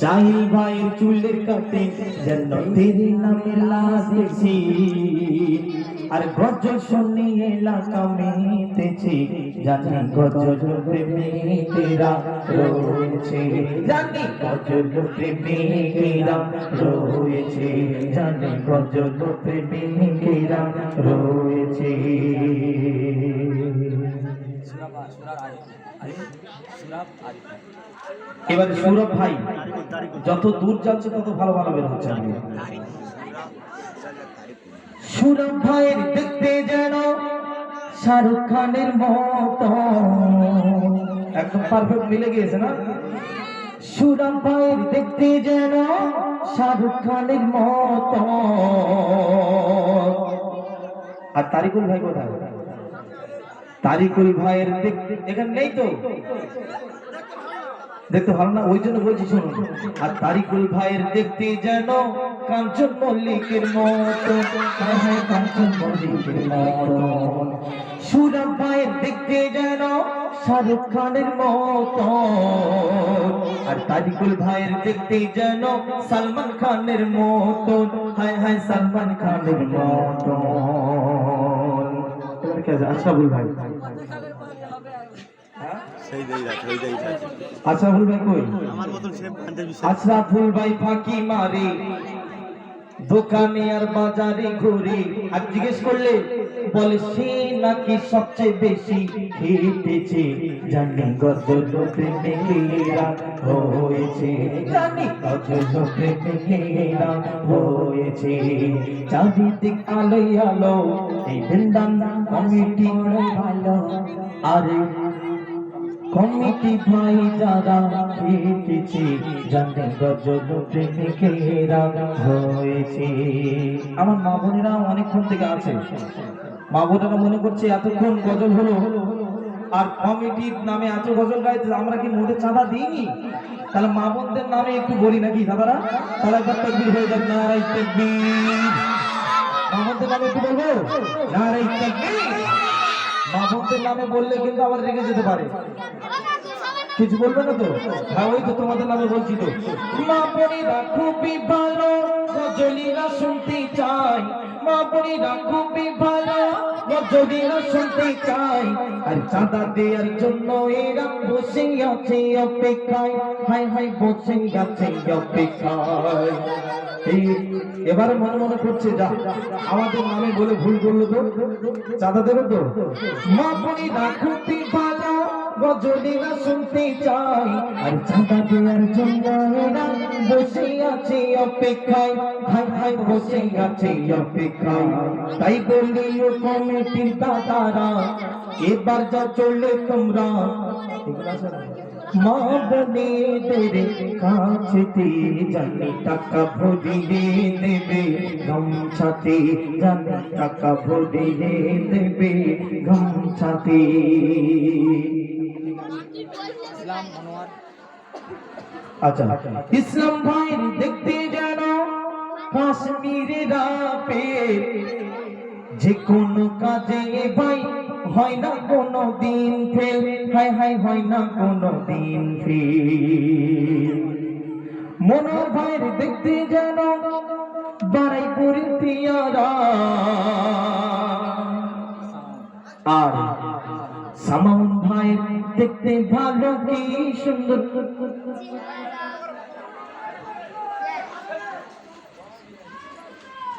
সাহিল ভাইয়ের চুলের কাটে যেন তেরি নামের লাশ দেখছি। আর গজল শুনিয়ে এলাকা মেতেছে, জানি গজল প্রেমিকেরা রয়েছে। জানি গজল প্রেমিকেরা রয়েছে, জানি গজল প্রেমিকেরা রয়েছে। এবার সৌরভ ভাই, যত দূর যাচ্ছে তত ভালো ভালো বের হচ্ছে। সৌরভ ভাইয়ের দেখতে যেন শাহরুখ খানের মতো। একদম পারফেক্ট মিলে গিয়েছে না? সুরাম ভাইয়ের দেখতে যেন শাহরুখ খানের মতো। আর তারিকুল ভাই কোথায়? তারিকুল ভাইয়ের দেখতে এখানে নেই তো? দেখতে ভালো না, ওই জন্য বলছি শুনুন। আর তারিকুল ভাইয়ের দেখতে যেন কাঞ্চন মল্লিকের মতো। কাঞ্চন মল্লিকের মতো। সুরাম ভাইয়ের দেখতে যেন শাহরুখ খানের মতো। আর তারিকুল ভাইয়ের দেখতে যেন সালমান খানের মতো। হায় হায়, সালমান খানের মতো। আছে? আশরাফুল ভাই। আশরাফুল ভাই কই? আমার মতন সে আশরাফুল ভাই ফাঁকি মারে। দোকানে আর বাজারে ঘুরে। আর জিজ্ঞেস করলে বলে সে নাকি সবচেয়ে বেশি খেটেছে। জানি গজল প্রেমিকেরা হয়েছে। জানি গজল প্রেমিকেরা হয়েছে। চারিদিক আলোয় আলো এই বৃন্দান কমিটি ভালো। আরে কমিটি ভাই যারা খেটেছে জানে গজল প্রেমিকেরা হয়েছে। আমার মা বোনেরা অনেকক্ষণ থেকে আছে। মা বোনেরা মনে করছে এতক্ষণ গজল হলো। আর কমিটির নামে এত গজল গাইতে আমরা কি মোটে চাঁদা দিইনি? তাহলে মা বোনদের নামে একটু বলি নাকি দাদারা? তাহলে একবার তকবির হয়ে যাক নারাই তকবির। মা বোনদের নামে একটু বলব? নারাই তকবির। মা বোনদের নামে বললে কিন্তু আবার রেগে যেতে পারে। কিছু বলবে না তো? হ্যাঁ ওই তো তোমাদের নামে বলছি তো। মা খুবই ভালো শুনতে চাই মা খুবই ভালো শুনতে চাই আর চাঁদা দেওয়ার জন্য এরা বসে আছে অপেক্ষায়। হাই হাই বসে আছে অপেক্ষায়। এই এবারে মনে মনে করছে, যা, আমাদের নামে বলে ভুল করল তো চাঁদা দেবে তো। মা বলি খুবই ভালো গজলিরা শুনতে চাই, আর চাঁদা দেওয়ার জন্য বসে আছে অপেক্ষায় হাই হাই বসে আছে অপেক্ষায়। তাই বলি ও কমিটির দাদারা, এবার যা চললে তোমরা। মা বোনেদের কাছেতে জানি টাকা ভরিয়ে দেবে, গামছাতে জানি টাকা ভরিয়ে দেবে, গামছাতে। আচ্ছা। ইসলাম ভাই দেখতে যেন কাশ্মীরে রাপে যে কোনো কাজে ভাই হয় না কোনো দিন ফেল হাই হাই হয় না কোনো দিন ফেল মনোর ভাইয়ের দেখতে যেন বাড়াই করে পিয়ারা। আর ভাইয়ের দেখতে ভালো কি সুন্দর?